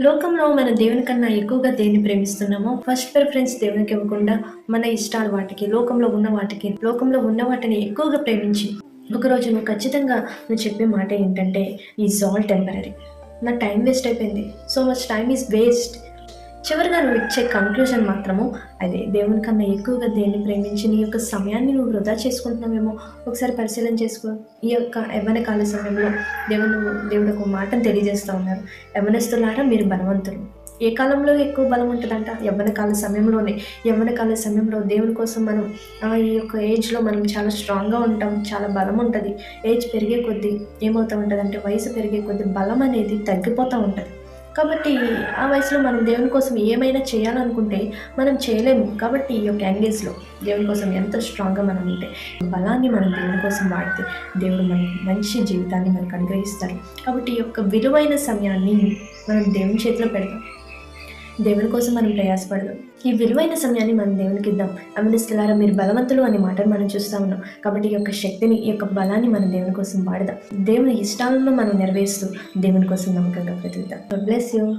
లోకంలో మన దేవుని కన్నా ఎక్కువగా దేన్ని ప్రేమిస్తున్నామో ఫస్ట్ ప్రిఫరెన్స్ దేవునికి ఇవ్వకుండా మన ఇష్టాలు వాటికి లోకంలో ఉన్న వాటికి లోకంలో ఉన్న వాటిని ఎక్కువగా ప్రేమించి ఒకరోజు నువ్వు ఖచ్చితంగా నువ్వు చెప్పే మాట ఏంటంటే ఈజ్ ఆల్ టెంపరీ నా టైం వేస్ట్ అయిపోయింది. So much time is waste చివరిగా నువ్వు ఇచ్చే కంక్లూజన్ మాత్రము అదే దేవుని కన్నా ఎక్కువగా దేన్ని ప్రేమించి నీ యొక్క సమయాన్ని నువ్వు వృధా చేసుకుంటున్నావేమో ఒకసారి పరిశీలన చేసుకో. ఈ యొక్క యవ్వన కాల సమయంలో దేవుడు దేవుడు ఒక మాటను తెలియజేస్తూ ఉన్నారు. యవనస్తులారా మీరు బలవంతులు. ఏ కాలంలో ఎక్కువ బలం ఉంటుందంట? యవ్వన కాల సమయంలోనే. యవ్వన కాల సమయంలో దేవుని కోసం మనం ఈ యొక్క ఏజ్లో మనం చాలా స్ట్రాంగ్గా ఉంటాం చాలా బలం ఉంటుంది. ఏజ్ పెరిగే కొద్దీ ఏమవుతూ ఉంటుంది అంటే వయసు పెరిగే కొద్దీ బలం అనేది తగ్గిపోతూ ఉంటుంది. కాబట్టి ఆ వయసులో మనం దేవుని కోసం ఏమైనా చేయాలనుకుంటే మనం చేయలేము. కాబట్టి ఈ యొక్క యాంగేజ్లో దేవుని కోసం ఎంత స్ట్రాంగ్గా మనం ఉంటే బలాన్ని మనం దేవుని కోసం వాడితే దేవుడు మన మంచి జీవితాన్ని మనకు అనుగ్రహిస్తారు కాబట్టి ఈ యొక్క విలువైన సమయాన్ని మనం దేవుని చేతిలో పెడతాం. దేవుని కోసం మనం ప్రయాసపడదాం. ఈ విలువైన సమయాన్ని మనం దేవునికి ఇద్దాం. అమినిస్తులారా మీరు బలవంతులు అనే మాటను మనం చూస్తా ఉన్నాం. కాబట్టి ఈ యొక్క శక్తిని ఈ యొక్క బలాన్ని మనం దేవుని కోసం వాడదాం. దేవుని ఇష్టాలను మనం నెరవేరుస్తూ దేవుని కోసం నమ్మకంగా బ్రతుకుతాం బ్లెస్ యూ